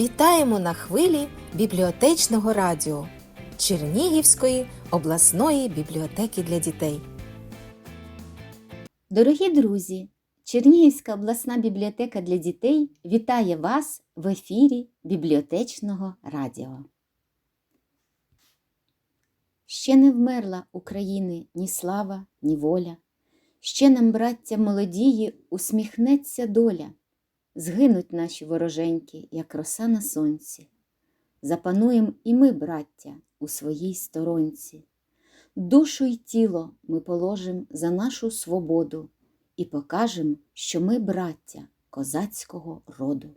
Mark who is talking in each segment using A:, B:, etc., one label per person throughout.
A: Вітаємо на хвилі бібліотечного радіо Чернігівської обласної бібліотеки для дітей.
B: Дорогі друзі, Чернігівська обласна бібліотека для дітей вітає вас в ефірі бібліотечного радіо. Ще не вмерла України ні слава, ні воля. Ще нам, браття молодії, усміхнеться доля. Згинуть наші вороженьки, як роса на сонці. Запануєм і ми, браття, у своїй сторонці. Душу й тіло ми положим за нашу свободу і покажем, що ми браття козацького роду.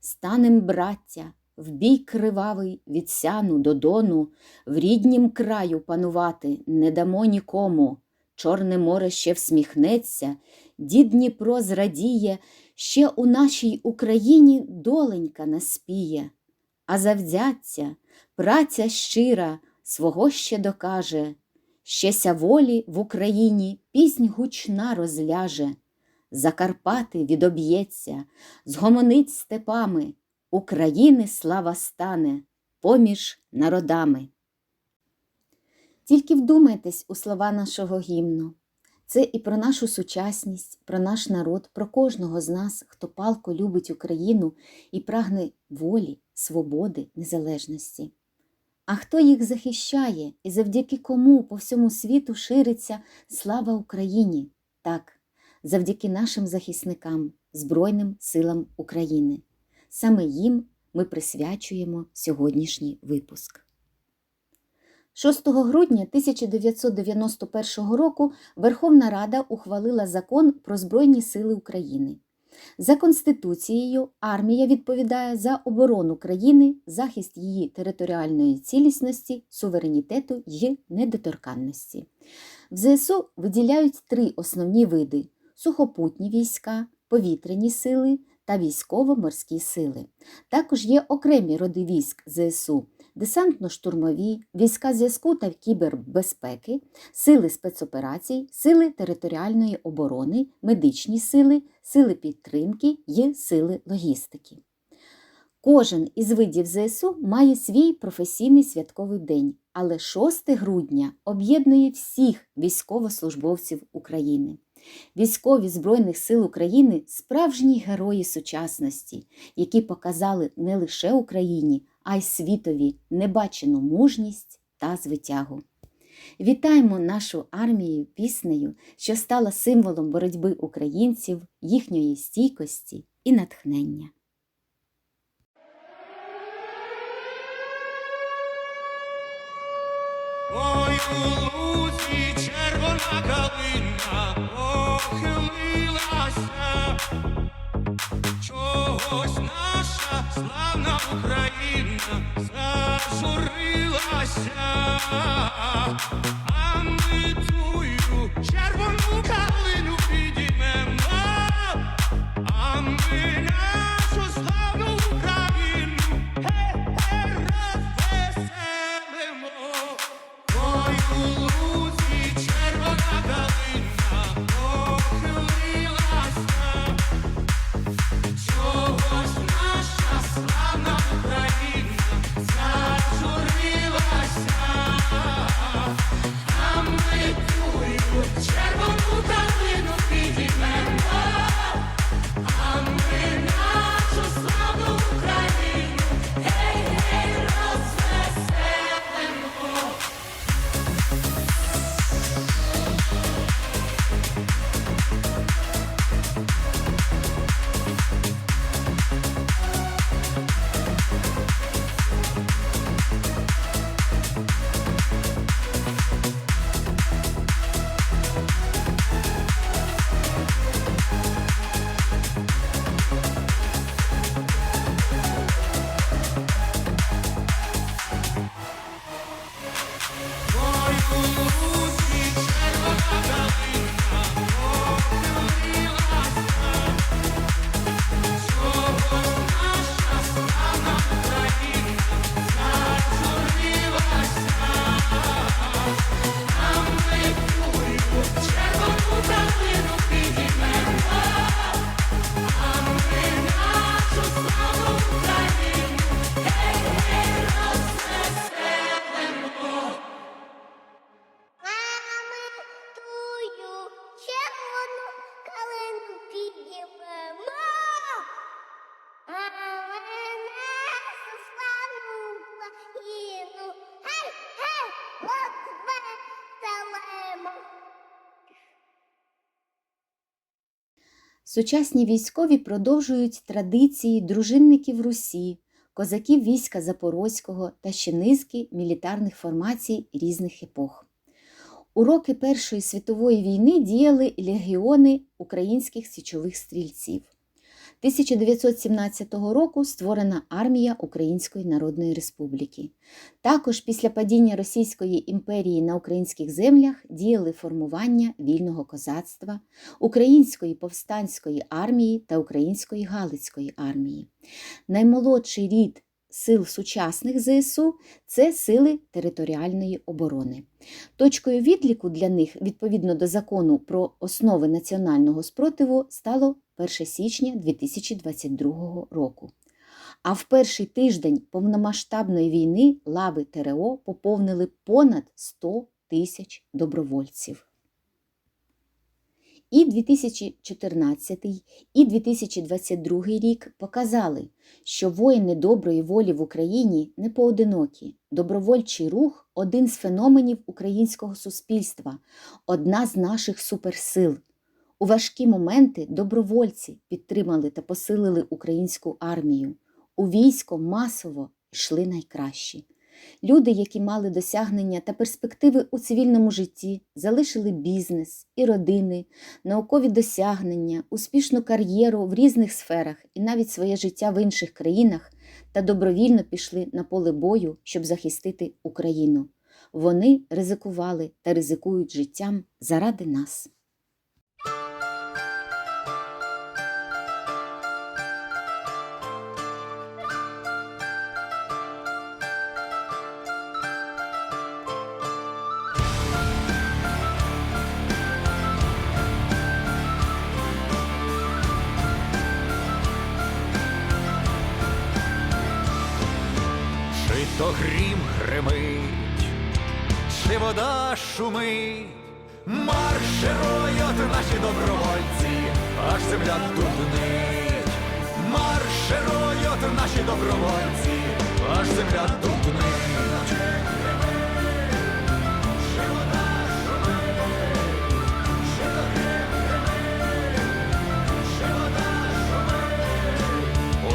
B: Станем, браття, в бій кривавий від сяну до дону, в ріднім краю панувати не дамо нікому. Чорне море ще всміхнеться, дід Дніпро зрадіє, ще у нашій Україні доленька наспіє, а завзяття, праця щира свого ще докаже, щеся волі в Україні піснь гучна розляже, Закарпати відоб'ється, згомонить степами, України слава стане поміж народами. Тільки вдумайтесь у слова нашого гімну. Це і про нашу сучасність, про наш народ, про кожного з нас, хто палко любить Україну і прагне волі, свободи, незалежності. А хто їх захищає і завдяки кому по всьому світу шириться слава Україні? Так, завдяки нашим захисникам, Збройним силам України. Саме їм ми присвячуємо сьогоднішній випуск. 6 грудня 1991 року Верховна Рада ухвалила закон про Збройні Сили України. За Конституцією армія відповідає за оборону країни, захист її територіальної цілісності, суверенітету й недоторканності. В ЗСУ виділяють три основні види: сухопутні війська, повітряні сили та військово-морські сили. Також є окремі роди військ ЗСУ десантно-штурмові, війська зв'язку та кібербезпеки, сили спецоперацій, сили територіальної оборони, медичні сили, сили підтримки і сили логістики. Кожен із видів ЗСУ має свій професійний святковий день, але 6 грудня об'єднує всіх військовослужбовців України. Військові Збройних сил України справжні герої сучасності, які показали не лише Україні, а й світові небачену мужність та звитягу. Вітаємо нашу армію піснею, що стала символом боротьби українців, їхньої стійкості і натхнення.
C: Ой, у лузі червона калина похилилася, чогось наша славна Україна зажурилася,
B: Сучасні військові продовжують традиції дружинників Русі, козаків війська Запорозького та ще низки мілітарних формацій різних епох. У роки Першої світової війни діяли легіони українських січових стрільців. 1917 року створена армія Української Народної Республіки. Також після падіння Російської імперії на українських землях діяли формування вільного козацтва, Української повстанської армії та Української Галицької армії. Наймолодший рід сил сучасних ЗСУ це сили територіальної оборони. Точкою відліку для них, відповідно до закону про основи національного спротиву, стало 1 січня 2022 року. А в перший тиждень повномасштабної війни лави ТРО поповнили понад 100 тисяч добровольців. І 2014, і 2022 рік показали, що воїни доброї волі в Україні не поодинокі. Добровольчий рух один з феноменів українського суспільства, одна з наших суперсил. У важкі моменти добровольці підтримали та посилили українську армію. У військо масово йшли найкращі. Люди, які мали досягнення та перспективи у цивільному житті, залишили бізнес і родини, наукові досягнення, успішну кар'єру в різних сферах і навіть своє життя в інших країнах та добровільно пішли на поле бою, щоб захистити Україну. Вони ризикували та ризикують життям заради нас.
D: Шумить, марширують наші добровольці, аж земля дуднить, марширують наші добровольці, аж земля шумить.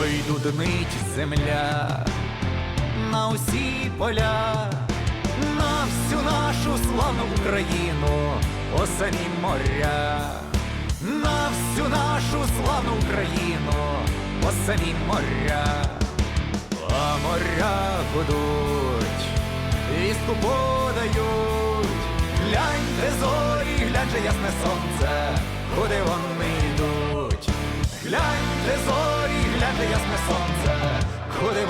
D: Ой, дуднить земля на усі поля, нашу славну Україну, о самі моря, на всю нашу славну Україну, о самі моря, а моря гудуть, вістку подають, гляньте зорі, глянь же ясне сонце, куди вони йдуть, гляньте зорі, глянь же ясне сонце, куди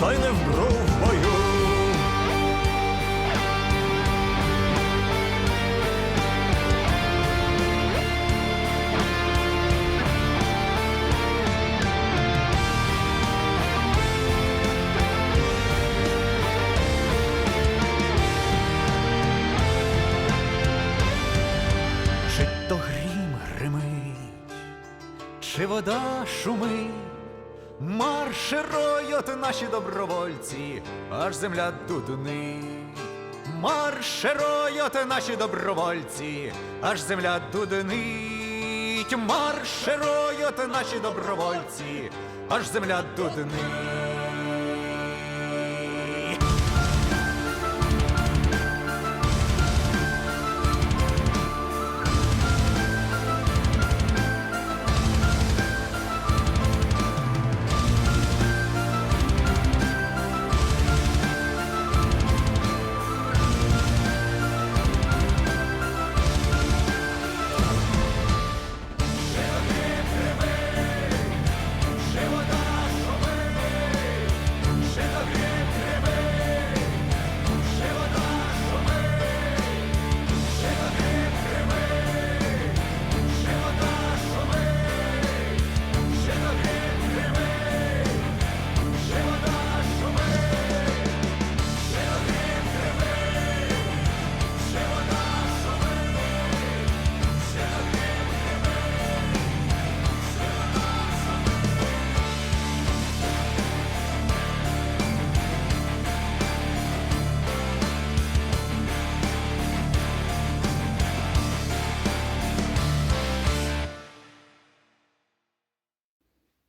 D: то й не вмру в бою. Чи то грім гримить, чи вода шумить, марширують наші добровольці, аж земля дуднить. Марширують наші добровольці, аж земля дуднить. Марширують наші добровольці, аж земля дуднить.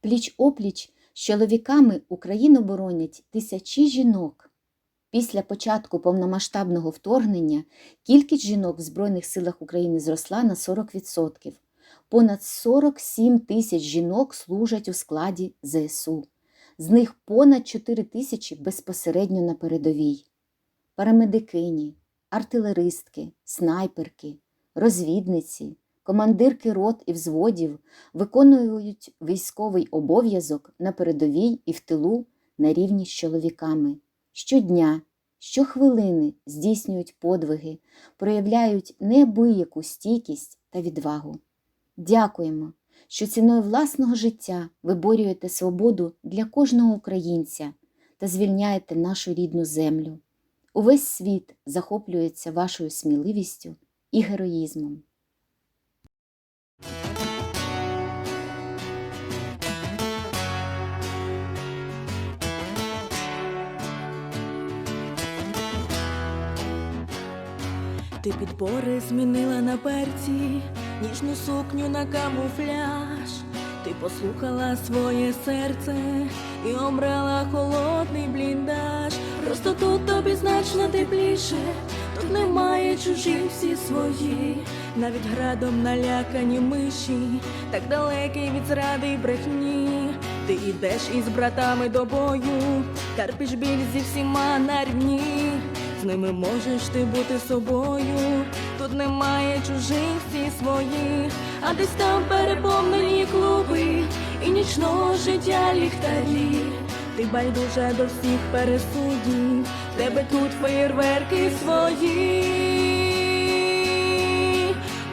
B: Пліч опліч з чоловіками Україну боронять тисячі жінок. Після початку повномасштабного вторгнення кількість жінок в Збройних силах України зросла на 40%. Понад 47 тисяч жінок служать у складі ЗСУ. З них понад 4 тисячі безпосередньо на передовій. Парамедикині, артилеристки, снайперки, розвідниці, командирки рот і взводів виконують військовий обов'язок на передовій і в тилу на рівні з чоловіками. Щодня, щохвилини здійснюють подвиги, проявляють неабияку стійкість та відвагу. Дякуємо, що ціною власного життя виборюєте свободу для кожного українця та звільняєте нашу рідну землю. Увесь світ захоплюється вашою сміливістю і героїзмом.
E: Ти підбори змінила на перці, ніжну сукню на камуфляж. Ти послухала своє серце і обрала холодний бліндаж. Просто тут тобі значно тепліше, тут немає чужі всі свої, навіть градом налякані миші, так далекі від зради й брехні. Ти йдеш із братами до бою, терпиш біль зі всіма на рівні. З ними можеш ти бути собою, тут немає чужих всі свої, а десь там переповнені клуби і нічного життя ліхтарі. Ти байдужа до всіх пересудів, тебе тут феєрверки свої.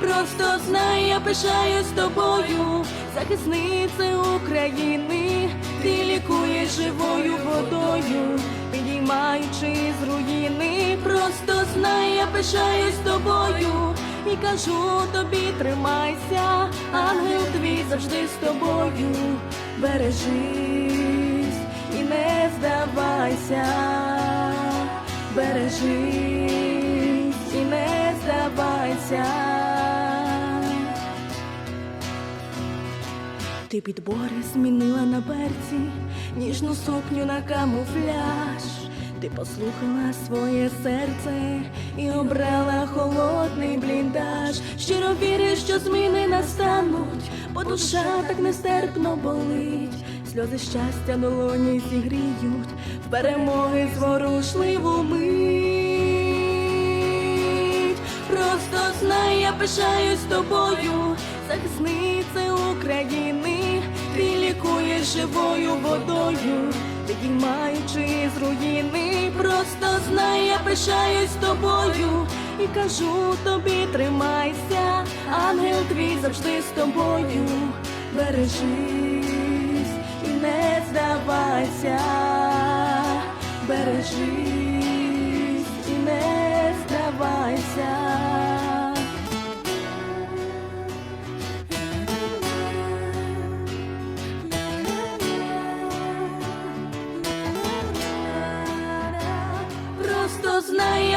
E: Просто знай, я пишаюсь тобою, захисниця України, ти лікуєш живою водою, підіймаючи з руїни, просто знай, я пишаюсь тобою і кажу тобі, тримайся, ангел твій завжди з тобою, бережись і не здавайся, бережись і не здавайся. Ти підбори змінила на берці, ніжну сукню на камуфляж. Ти послухала своє серце і обрала холодний бліндаж. Щиро віриш, що зміни настануть, бо душа так нестерпно болить. Сльози щастя долоні зігріють в перемоги зворушливу мить. Просто знай, я пишаюсь тобою, захисниця України, ти лікуєш живою водою, підіймаючи з руїни, просто знай, я пишаюсь тобою. І кажу тобі, тримайся, ангел твій завжди з тобою, бережись і не здавайся, бережись і не здавайся.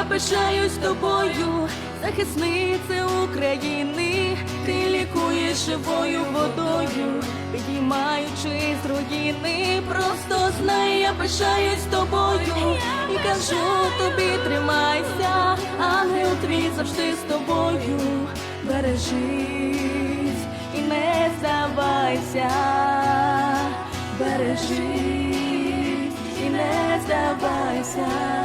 E: Пишаюсь тобою, захисниця України, ти лікуєш живою водою, підіймаючи з руїни, просто знай, я пишаюсь тобою і кажу тобі, тримайся, ангел твій завжди з тобою, бережись і не здавайся, бережись і не здавайся.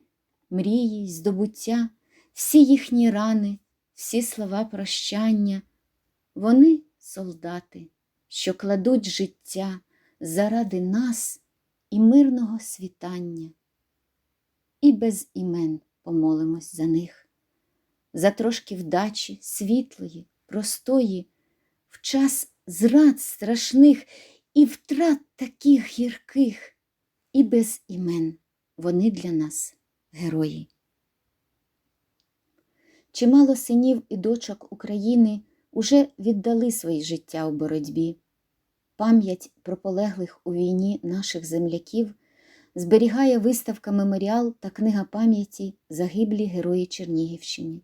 B: мрії, здобуття, всі їхні рани, всі слова прощання. Вони солдати, що кладуть життя заради нас і мирного світання. і без імен помолимось за них, за трошки вдачі світлої, простої, в час зрад страшних і втрат таких гірких, і без імен вони для нас герої. Чимало синів і дочок України уже віддали свої життя у боротьбі. Пам'ять про полеглих у війні наших земляків зберігає виставка меморіал та книга пам'яті Загиблі герої Чернігівщини,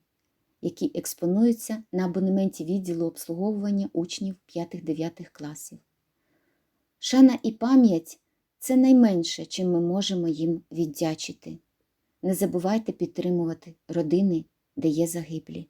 B: які експонуються на абонементі відділу обслуговування учнів 5-9 класів. Шана і пам'ять це найменше, чим ми можемо їм віддячити. Не забувайте підтримувати родини, де є загиблі.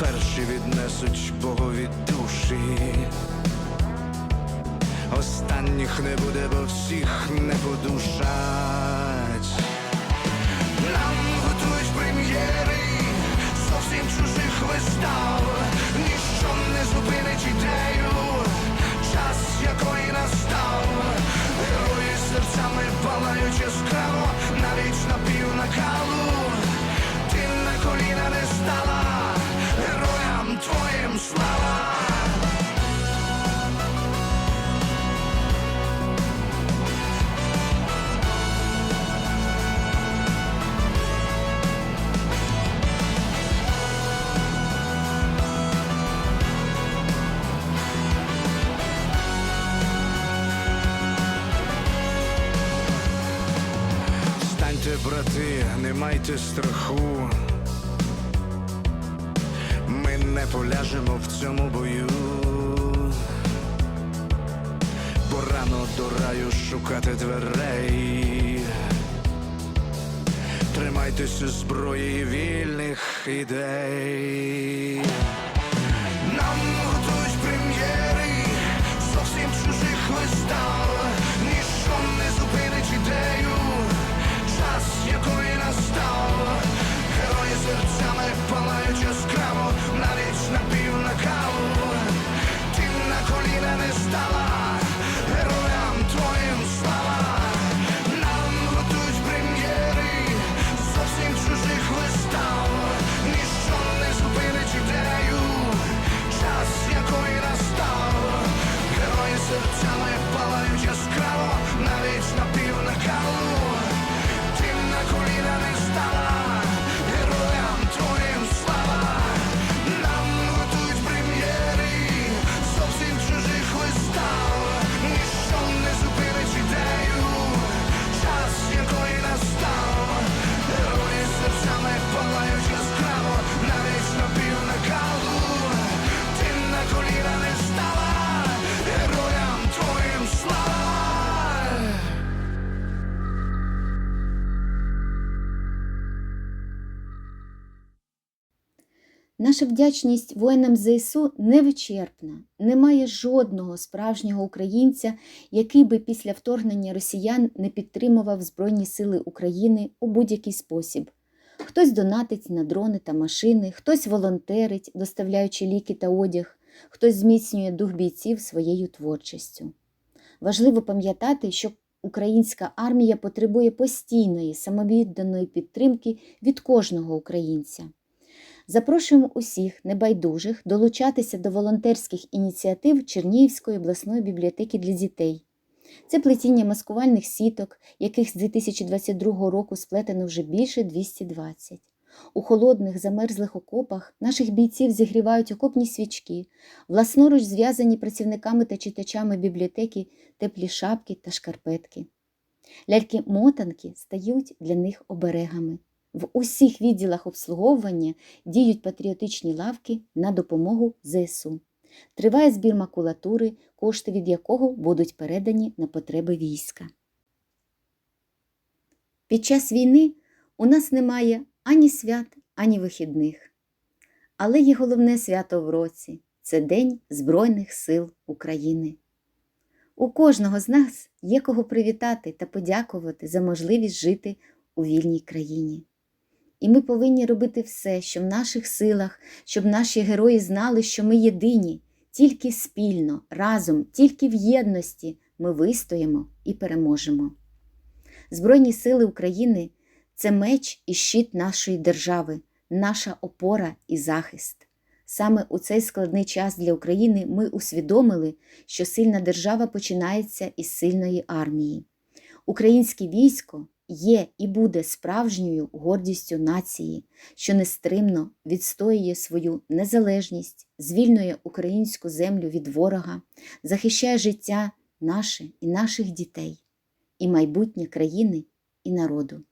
F: Перші віднесуть Богові душі. Останніх не буде, бо всіх не подушать. Нам готують прем'єри зовсім чужих вистав. Ніщо не зупинить ідею, час якої настав. Герої серцями палають яскраво, навіть на пів накалу. Ти на коліна не стала, твоїм слава. Брати, не майте страху. Поляжемо в цьому бою. Бо рано до раю шукати дверей. Тримайтеся зброї вільних ідей. Нам готують прем'єри зовсім чужих вистав. Ніщо не зупинить ідею, час якої настав. Герої серцями палають яскраво, коліна
B: Наша вдячність воїнам ЗСУ невичерпна. Немає жодного справжнього українця, який би після вторгнення росіян не підтримував Збройні Сили України у будь-який спосіб. Хтось донатить на дрони та машини, хтось волонтерить, доставляючи ліки та одяг, хтось зміцнює дух бійців своєю творчістю. Важливо пам'ятати, що українська армія потребує постійної самовідданої підтримки від кожного українця. Запрошуємо усіх небайдужих долучатися до волонтерських ініціатив Чернігівської обласної бібліотеки для дітей. Це плетіння маскувальних сіток, яких з 2022 року сплетено вже більше 220. У холодних замерзлих окопах наших бійців зігрівають окопні свічки, власноруч зв'язані працівниками та читачами бібліотеки теплі шапки та шкарпетки. Ляльки-мотанки стають для них оберегами. В усіх відділах обслуговування діють патріотичні лавки на допомогу ЗСУ. Триває збір макулатури, кошти від якого будуть передані на потреби війська. Під час війни у нас немає ані свят, ані вихідних. Але є головне свято в році це День Збройних сил України. У кожного з нас є кого привітати та подякувати за можливість жити у вільній країні. І ми повинні робити все, що в наших силах, щоб наші герої знали, що ми єдині, тільки спільно, разом, тільки в єдності ми вистоїмо і переможемо. Збройні сили України це меч і щит нашої держави, наша опора і захист. Саме у цей складний час для України ми усвідомили, що сильна держава починається із сильної армії. Українське військо є і буде справжньою гордістю нації, що нестримно відстоює свою незалежність, звільнює українську землю від ворога, захищає життя наше і наших дітей, і майбутнє країни і народу.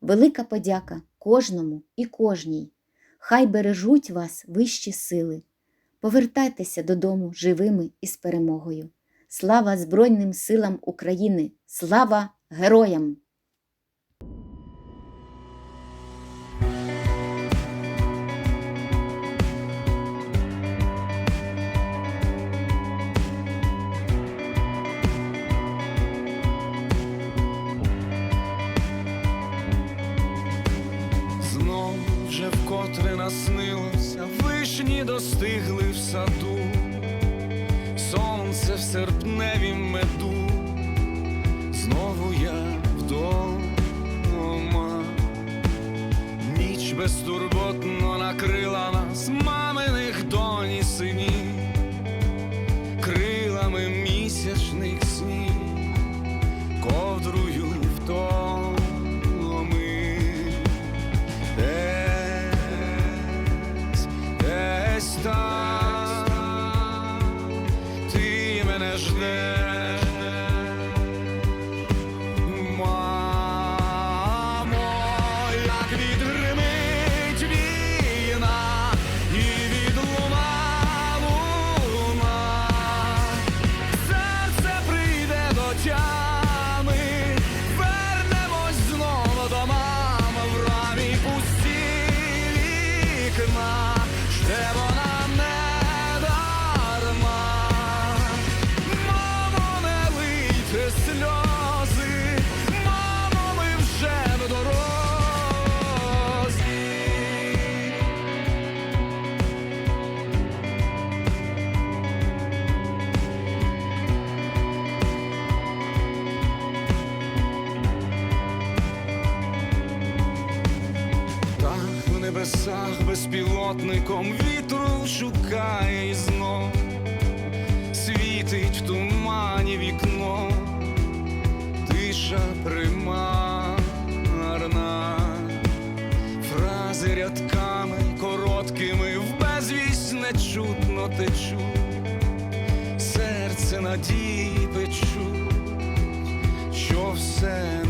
B: Велика подяка кожному і кожній. Хай бережуть вас вищі сили. Повертайтеся додому живими і з перемогою. Слава Збройним силам України! Слава героям!
C: Вкотре наснилося, вишні достигли в саду, сонце в серпневім меду, знову я вдома, ніч безтурботно накрила нас, маминих доні синів, що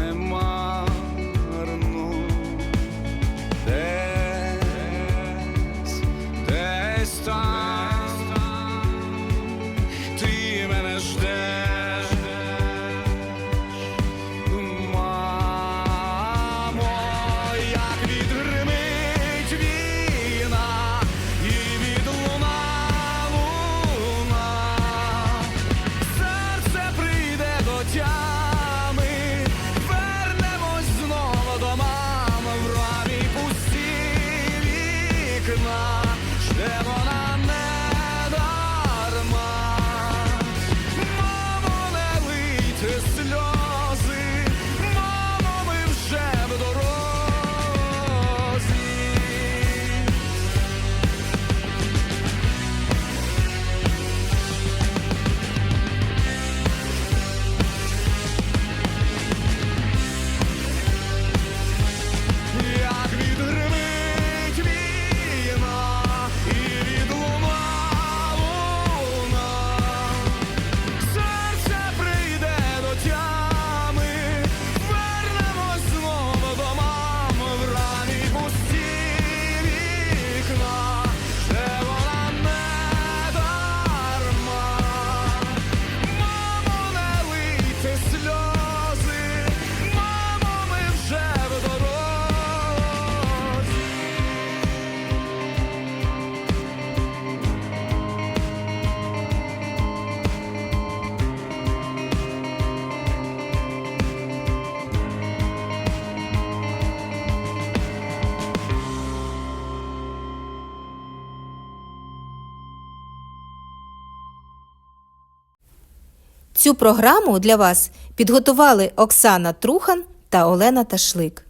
A: Цю програму для вас підготували Оксана Трухан та Олена Ташлик.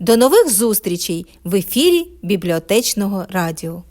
A: До нових зустрічей в ефірі бібліотечного радіо.